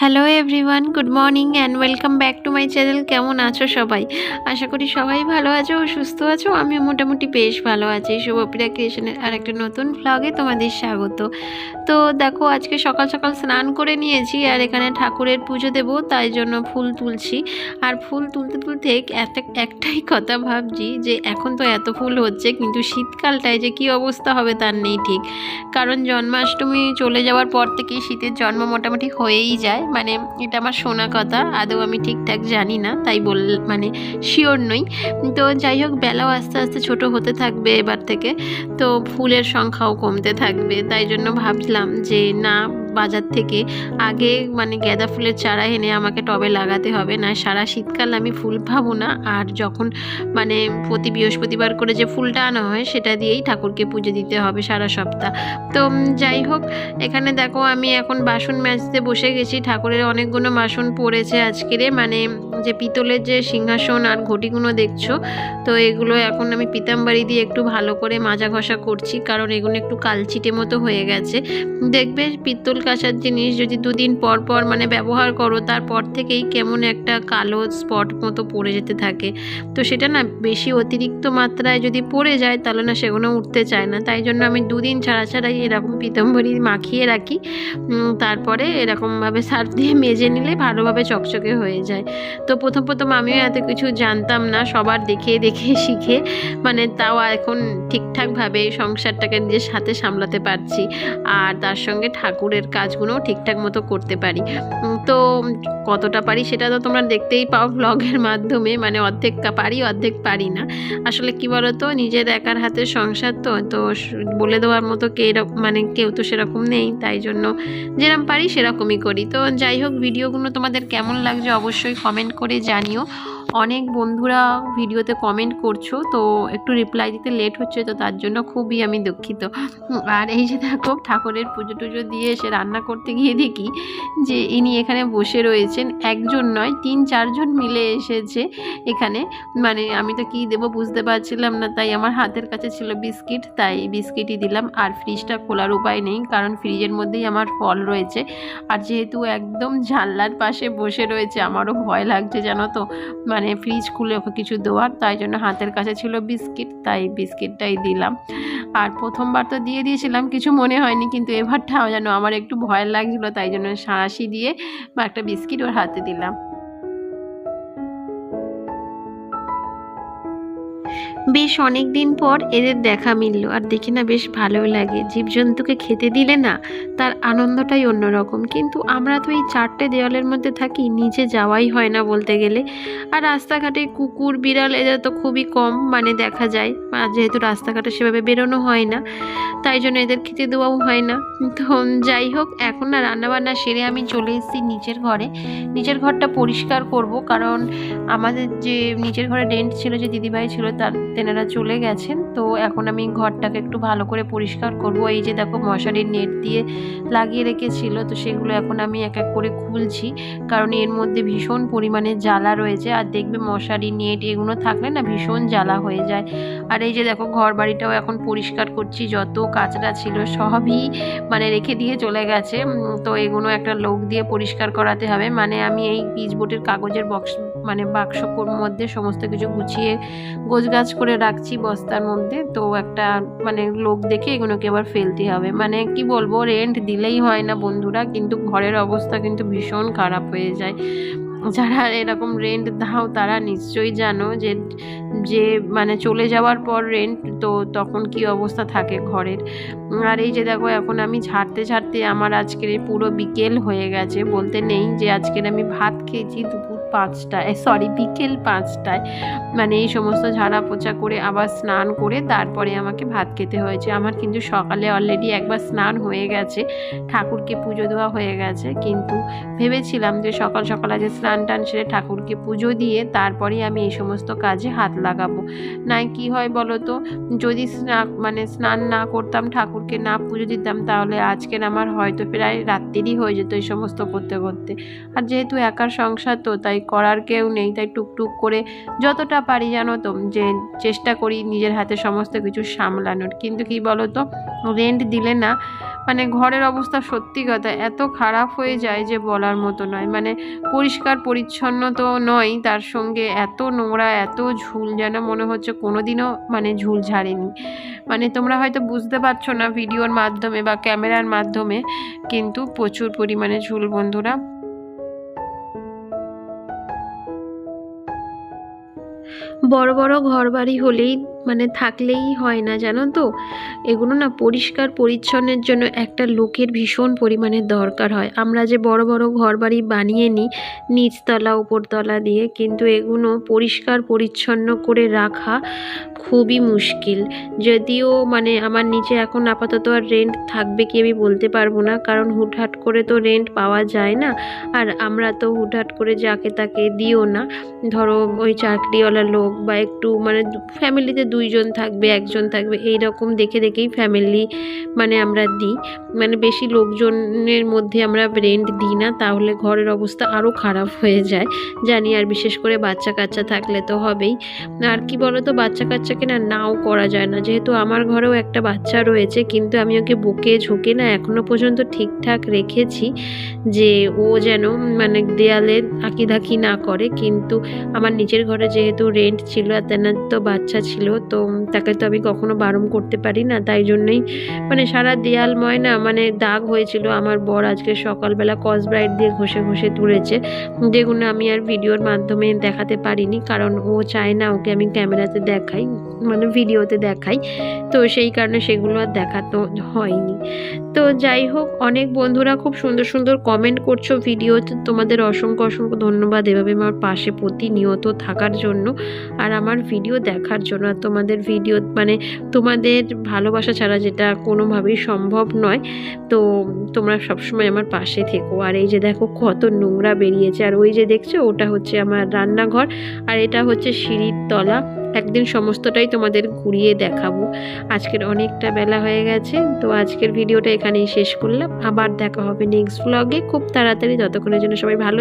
Hello everyone good morning and welcome back to my channel কেমন আছো সবাই? আশা করি সবাই ভালো আছো ও সুস্থ আছো। আমিও মোটামুটি বেশ ভালো আছি। শুভপ্রিয়া ক্রিয়েশনের আর একটা নতুন ভ্লগে তোমাদের স্বাগত। তো দেখো, আজকে সকাল সকাল স্নান করে নিয়েছি আর এখানে ঠাকুরের পুজো দেবো, তাই জন্য ফুল তুলছি। আর ফুল তুলতে তুলতে এত একটাই কথা ভাবছি যে এখন তো এত ফুল হচ্ছে, কিন্তু শীতকালটায় যে কী অবস্থা হবে তার নেই ঠিক। কারণ জন্মাষ্টমী চলে যাওয়ার পর থেকেই শীতের জন্ম মোটামুটি হয়েই যায় মানে এটা আমার শোনা কথা, আদৌ আমি ঠিকঠাক জানি না, তাই বল মানে শিওর নই। তো যাই হোক, বেলাও আস্তে আস্তে ছোট হতে থাকবে এবার থেকে। তো ফুলের সংখ্যাও কমতে থাকবে। তাই জন্য ভাবছিলাম যে না বাজার থেকে আগে মানে গাঁদা ফুলের চারা এনে আমাকে টবে লাগাতে হবে। না, সারা শীতকাল আমি ফুল পাবো না। আর যখন মানে প্রতি বৃহস্পতিবার করে যে ফুলটা আনা হয়, সেটা দিয়েই ঠাকুরকে পুজো দিতে হবে সারা সপ্তাহ। তো যাই হোক, এখানে দেখো আমি এখন বাসন ম্যাচতে বসে গেছি। ঠাকুরের অনেকগুলো বাসন পড়েছে আজকেরে মানে যে পিতলের যে সিংহাসন আর ঘটিগুলো দেখছ, তো এগুলো এখন আমি পিতাম্বারি দিয়ে একটু ভালো করে মাজা ঘষা করছি। কারণ এগুলো একটু কালচিটে মতো হয়ে গেছে। দেখবে পিতল কাঁসার জিনিস যদি দুদিন পর পর মানে ব্যবহার করো, তারপর থেকেই কেমন একটা কালো স্পট মতো পড়ে যেতে থাকে। তো সেটা না বেশি অতিরিক্ত মাত্রায় যদি পড়ে যায়, তাহলে না সেগুলো উঠতে চায় না। তাই জন্য আমি দুদিন ছাড়া ছাড়াই এরকম পিতম্বরি মাখিয়ে রাখি। তারপরে এরকমভাবে সার্ফ দিয়ে মেজে নিলে ভালোভাবে চকচকে হয়ে যায়। তো প্রথম প্রথম আমিও এত কিছু জানতাম না, সবার দেখে দেখে শিখে মানে তাও এখন ঠিকঠাকভাবে সংসারটাকে নিজের সাথে সামলাতে পারছি। আর তার সঙ্গে ঠাকুরের কাজগুলোও ঠিকঠাক মতো করতে পারি। তো কতটা পারি সেটা তো তোমরা দেখতেই পাও ব্লগের মাধ্যমে মানে অর্ধেক পারি অর্ধেক পারি না। আসলে কি বলতো, নিজের একার হাতের সংসার তো তো বলে দেওয়ার মতো কে মানে কেউ তো সেরকম নেই, তাই জন্য যেরকম পারি সেরকমই করি। তো যাই হোক ভিডিওগুলো তোমাদের কেমন লাগছে অবশ্যই কমেন্ট করে জানিও। অনেক বন্ধুরা ভিডিওতে কমেন্ট করছ, তো একটু রিপ্লাই দিতে লেট হচ্ছে, তো তার জন্য খুবই আমি দুঃখিত। আর এই যে দেখো, ঠাকুরের পুজো টুজো দিয়ে এসে রান্না করতে গিয়ে দেখি যে ইনি এখানে বসে রয়েছেন। একজন নয়, তিন, চারজন মিলে এসেছে এখানে। মানে আমি তো কি দেবো বুঝতে পারছিলাম না, তাই আমার হাতের কাছে ছিল বিস্কিট, তাই বিস্কিটই দিলাম। আর ফ্রিজটা খোলার উপায় নেই, কারণ ফ্রিজের মধ্যেই আমার ফল রয়েছে। আর যেহেতু একদম জানলার পাশে বসে রয়েছে, আমারও ভয় লাগছে জানো তো। মানে ফ্রিজ খুলে ওকে কিছু দেওয়ার, তাই জন্য হাতের কাছে ছিল বিস্কিট তাই বিস্কিটটাই দিলাম। আর প্রথমবার তো দিয়ে দিয়েছিলাম, কিছু মনে হয়নি, কিন্তু এবারটাও যেন আমার একটু ভয় লাগছিল, তাই জন্য সাঁড়াশি দিয়ে বা একটা বিস্কিট ওর হাতে দিলাম। বেশ অনেক দিন পর এদের দেখা মিলল আর দেখি না বেশ ভালোই লাগে। জীবজন্তুকে খেতে দিলে না তার আনন্দটাই অন্যরকম। কিন্তু আমরা তো এই চারটে দেওয়ালের মধ্যে থাকি, নিচে যাওয়াই হয় না বলতে গেলে। আর রাস্তাঘাটে কুকুর, বিড়াল এদের তো খুবই কম মানে দেখা যায়। আর যেহেতু রাস্তাঘাটে সেভাবে বেরোনো হয় না, তাই জন্য এদের খেতে দেওয়াও হয় না। তো যাই হোক, এখন না রান্নাবান্না সেরে আমি চলে এসেছি নিচের ঘরে। নিচের ঘরটা পরিষ্কার করব কারণ আমাদের যে নিচের ঘরে ডেন্ট ছিল, যে দিদিভাই ছিল, তার তেনারা চলে গেছেন। তো এখন আমি ঘরটাকে একটু ভালো করে পরিষ্কার করব। এই যে দেখো মশারির নেট দিয়ে লাগিয়ে রেখেছিল, তো সেগুলো এখন আমি এক এক করে খুলছি। কারণ এর মধ্যে ভীষণ পরিমাণে জ্বালা রয়েছে। আর দেখবে মশারি নেট এগুলো থাকলে না ভীষণ জ্বালা হয়ে যায়। আর এই যে দেখো ঘর বাড়িটাও এখন পরিষ্কার করছি। যত কাচরা ছিল সবই মানে রেখে দিয়ে চলে গেছে। তো এগুলো একটা লোক দিয়ে পরিষ্কার করাতে হবে। মানে আমি এই পিচবোর্ডের কাগজের বক্স মানে বাক্স মধ্যে সমস্ত কিছু গুছিয়ে গোছগাছ করে রাখছি বস্তার মধ্যে। তো একটা মানে লোক দেখে এগুলোকে আবার ফেলতে হবে। মানে কি বলব রেন্ট দিলেই হয় না বন্ধুরা, কিন্তু ঘরের অবস্থা কিন্তু ভীষণ খারাপ হয়ে যায়। যারা এরকম রেন্ট দাও তারা নিশ্চয়ই জানো যে যে মানে চলে যাওয়ার পর রেন্ট তো তখন কি অবস্থা থাকে ঘরের। আর এই যে দেখো, এখন আমি ঝাড়তে ঝাড়তে আমার আজকের পুরো বিকেল হয়ে গেছে। বলতে নেই যে আজকের আমি ভাত খেয়েছি, দুপুর পাঁচটায় সরি বিকেল পাঁচটায়। মানে এই সমস্ত ঝাড়া পোছা করে আবার স্নান করে তারপরে আমাকে ভাত খেতে হয়েছে। আমার কিন্তু সকালে অলরেডি একবার স্নান হয়ে গেছে, ঠাকুরকে পুজো দেওয়া হয়ে গেছে। কিন্তু ভেবেছিলাম যে সকাল সকাল আগে স্নান টান সেরে ঠাকুরকে পুজো দিয়ে তারপরেই আমি এই সমস্ত কাজে হাত লাগাবো। নাই কি হয় বলো তো যদি স্না- মানে স্নান না করতাম, ঠাকুরকে না পুজো দিতাম, তাহলে আজকের আমার হয়তো প্রায় রাত্রিরই হয়ে যেত এই সমস্ত করতে করতে। আর যেহেতু একার সংসার তো, তাই তাই করার কেউ নেই, তাই টুকটুক করে যতটা পারি জানো তো, যে চেষ্টা করি নিজের হাতে সমস্ত কিছু সামলানোর। কিন্তু কি বলো তো রেন্ট দিলে না মানে ঘরের অবস্থা সত্যি কথা এত খারাপ হয়ে যায় যে বলার মতো নয়। মানে পরিষ্কার পরিচ্ছন্ন তো নয়, তার সঙ্গে এত নোংরা, এত ঝুল যেন মনে হচ্ছে কোনোদিনও মানে ঝুল ঝাড়েনি। মানে তোমরা হয়তো বুঝতে পারছ না ভিডিওর মাধ্যমে বা ক্যামেরার মাধ্যমে, কিন্তু প্রচুর পরিমাণে ঝুল বন্ধুরা। বড় বড় ঘর বাড়ি হলেই মানে থাকলেই হয় না জানো তো? এগুলো না পরিষ্কার পরিচ্ছন্নের জন্য একটা লোকের ভীষণ পরিমাণে দরকার হয়। আমরা যে বড় বড় ঘর বাড়ি বানিয়ে নিই, নিচতলা, উপরতলা দিয়ে, কিন্তু এগুলো পরিষ্কার পরিচ্ছন্ন করে রাখা খুবই মুশকিল। যদিও মানে আমার নিচে এখন আপাতত আর রেন্ট থাকবে কি আমি বলতে পারব না, কারণ হুটহাট করে তো রেন্ট পাওয়া যায় না, আর আমরা তো হুটহাট করে যাকে তাকে দিও না। ধরো ওই চাকরিওয়ালা লোক বা একটু মানে ফ্যামিলিতে দুইজন থাকবে একজন থাকবে এই রকম দেখে দেখেই ফ্যামিলি মানে আমরা দিই। মানে বেশি লোকজনের মধ্যে আমরা রেন্ট দিই না, তাহলে ঘরের অবস্থা আরও খারাপ হয়ে যায়। জানি আর বিশেষ করে বাচ্চা কাচ্চা থাকলে তো হবেই। আর কি বলো তো বাচ্চা কাচ্চাকে না নাও করা যায় না। যেহেতু আমার ঘরেও একটা বাচ্চা রয়েছে, কিন্তু আমি ওকে বুকে ঝুঁকে না এখনও পর্যন্ত ঠিকঠাক রেখেছি যে ও যেন মানে দেয়ালে আঁকিধাকি না করে। কিন্তু আমার নিজের ঘরে যেহেতু রেন্ট ছিল আর তেনার তো বাচ্চা ছিল, তো তাকে তো আমি কখনো বারণ করতে পারি না। তাই জন্যই মানে সারা দেয়ালময় না মানে দাগ হয়েছিল। আমার বর আজকে সকালবেলা কসব্রাইট দিয়ে ঘষে ঘষে তুলেছে। যেগুলো আমি আর ভিডিওর মাধ্যমে দেখাতে পারিনি, কারণ ও চায় না ওকে আমি ক্যামেরাতে দেখাই। মানে ভিডিওতে দেখাই। তো সেই কারণে সেগুলো আর দেখাতো হয়নি। তো যাই হোক, অনেক বন্ধুরা খুব সুন্দর সুন্দর কমেন্ট করছ ভিডিওতে। তোমাদের অসংখ্য অসংখ্য ধন্যবাদ এভাবে আমার পাশে প্রতিনিয়ত থাকার জন্য আর আমার ভিডিও দেখার জন্য। আর তোমাদের ভিডিও মানে তোমাদের ভালোবাসা ছাড়া যেটা কোনোভাবেই সম্ভব নয়। তো তোমরা সবসময় আমার পাশে থেকো। আর এই যে দেখো কত নোংরা বেরিয়েছে। আর ওই যে দেখছ, ওটা হচ্ছে আমার রান্নাঘর। আর এটা হচ্ছে সিঁড়ির তলা। একদিন সমস্তটাই তোমাদের ঘুরিয়ে দেখাবো। আজকের অনেকটা বেলা হয়ে গেছে, তো আজকের ভিডিওটা এখানেই শেষ করলাম। আবার দেখা হবে নেক্সট ব্লগে খুব তাড়াতাড়ি, ততক্ষণের জন্য সবাই ভালো